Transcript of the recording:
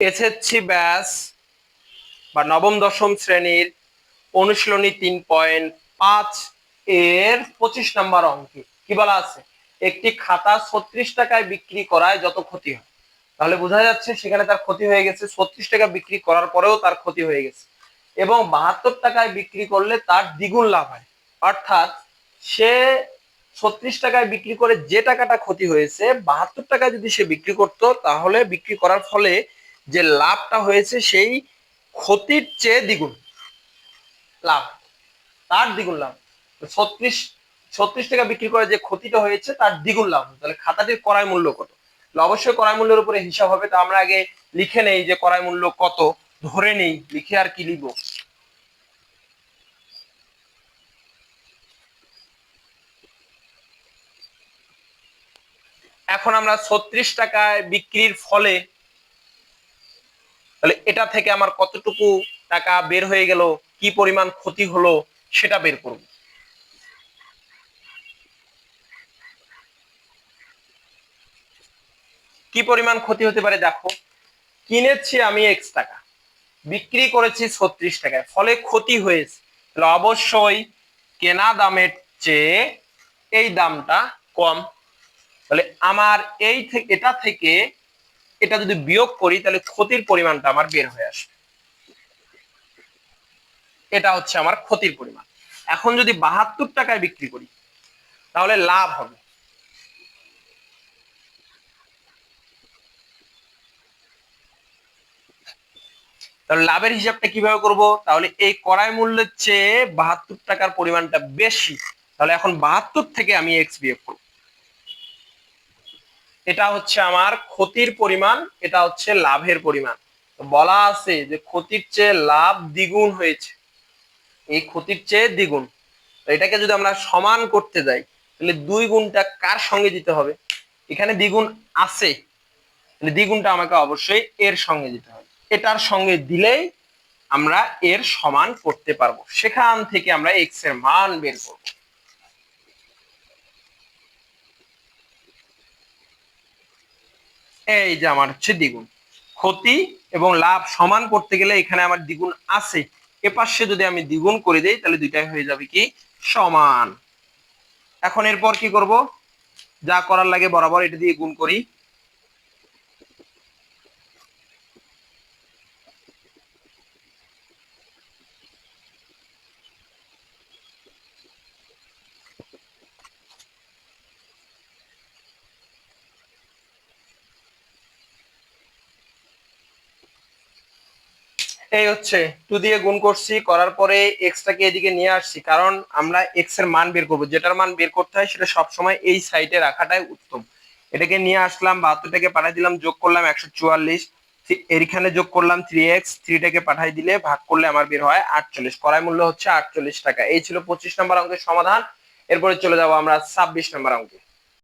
SSC ব্যাস বা নবম, দশম শ্রেণির অনুশীলনী তিন পয়েন্ট পাঁচ এর পঁচিশ নম্বর অঙ্কে। কি বলা আছে? একটি খাতা ছত্রিশ টাকায় বিক্রি করায় যত ক্ষতি হয়। তাহলে বোঝা যাচ্ছে সেখানে তার ক্ষতি হয়ে গেছে। ছত্রিশ টাকা বিক্রি করার পরেও তার ক্ষতি হয়ে গেছে। এবং বাহাত্তর টাকায় বিক্রি করলে তার দ্বিগুণ লাভ হয়। অর্থাৎ সে ছত্রিশ টাকায় বিক্রি করে যে টাকাটা ক্ষতি হয়েছে, বাহাত্তর টাকায় যদি সে বিক্রি করতো, তাহলে বিক্রি করার ফলে যে লাভটা হয়েছে সেই ক্ষতির চেয়ে দ্বিগুণ লাভ, তার দ্বিগুণ লাভ। ছত্রিশ ছত্রিশ টাকা বিক্রি করে যে ক্ষতিটা হয়েছে তার দ্বিগুণ লাভ। তাহলে খাতাটির ক্রয় মূল্য কত? অবশ্যই ক্রয় মূল্যের উপরে হিসাব হবে। তো আমরা আগে লিখে নেই যে ক্রয় মূল্য কত, ধরে নেই, লিখে আর কি লিখব? এখন আমরা ছত্রিশ টাকায় বিক্রির ফলে তাহলে এটা থেকে আমার কতটুকু টাকা বের হয়ে গেল, কি পরিমাণ ক্ষতি হলো, সেটা বের করব। কি পরিমাণ ক্ষতি হতে পারে দেখো, কিনেছি আমি এক্স টাকা, বিক্রি করেছি ছত্রিশ টাকায়, ফলে ক্ষতি হয়েছে। তাহলে অবশ্যই কেনা দামের চেয়ে এই দামটা কম। তাহলে আমার এই এটা থেকে এটা যদি বিয়োগ করি, তাহলে ক্ষতির পরিমাণটা আমার বের হয়ে আসবে। এটা হচ্ছে আমার ক্ষতির পরিমাণ। এখন যদি বাহাত্তর টাকায় বিক্রি করি, তাহলে লাভ হবে। তাহলে লাভের হিসাবটা কীভাবে করব? তাহলে এই ক্রয় মূল্যের চেয়ে বাহাত্তর টাকার পরিমাণটা বেশি। তাহলে এখন বাহাত্তর থেকে আমি এক্স বিয়োগ করব। এটা হচ্ছে আমার ক্ষতির পরিমাণ, এটা হচ্ছে লাভের পরিমাণ। বলা আছে যে ক্ষতির চেয়ে লাভ দ্বিগুণ হয়েছে। এই ক্ষতির চেয়ে দ্বিগুণ। এটাকে যদি আমরা সমান করতে যাই, তাহলে দুই গুণটা কার সঙ্গে দিতে হবে? এখানে দ্বিগুণ আছে। তাহলে দ্বিগুণটা আমাকে অবশ্যই এর সঙ্গে দিতে হবে। এটার সঙ্গে দিলেই আমরা এর সমান করতে পারব। সেখান থেকে আমরা এক্সের মান বের করব। এই যে আমার হচ্ছে দ্বিগুণ। ক্ষতি এবং লাভ সমান করতে গেলে এখানে আমার দ্বিগুণ আছে। এ পাশে যদি আমি দ্বিগুণ করে দেই, তাহলে দুইটাই হয়ে যাবে কি? সমান। এখন এরপর কি করব? যা করার লাগে বরাবর এটা দিয়ে গুণ করি। এই হচ্ছে টু দিয়ে গুণ করছি, করার পরে এক্সটাকে এদিকে নিয়ে আসছি। কারণ আমরা এক্সের মান বের করব। যেটার মান বের করতে হয় সেটা সবসময় এই সাইডে রাখাটাই উত্তম। এটাকে নিয়ে আসলাম বাহাত্তরটাকে পাঠাই দিলাম, যোগ করলাম একশো চুয়াল্লিশ। এখানে যোগ করলাম থ্রি এক্স থ্রিটাকে পাঠাই দিলে ভাগ করলে আমার বের হয় আটচল্লিশ। করাই মূল্য হচ্ছে আটচল্লিশ টাকা। এই ছিল পঁচিশ নম্বর অঙ্কের সমাধান। এরপরে চলে যাব আমরা ছাব্বিশ নম্বর অঙ্কে।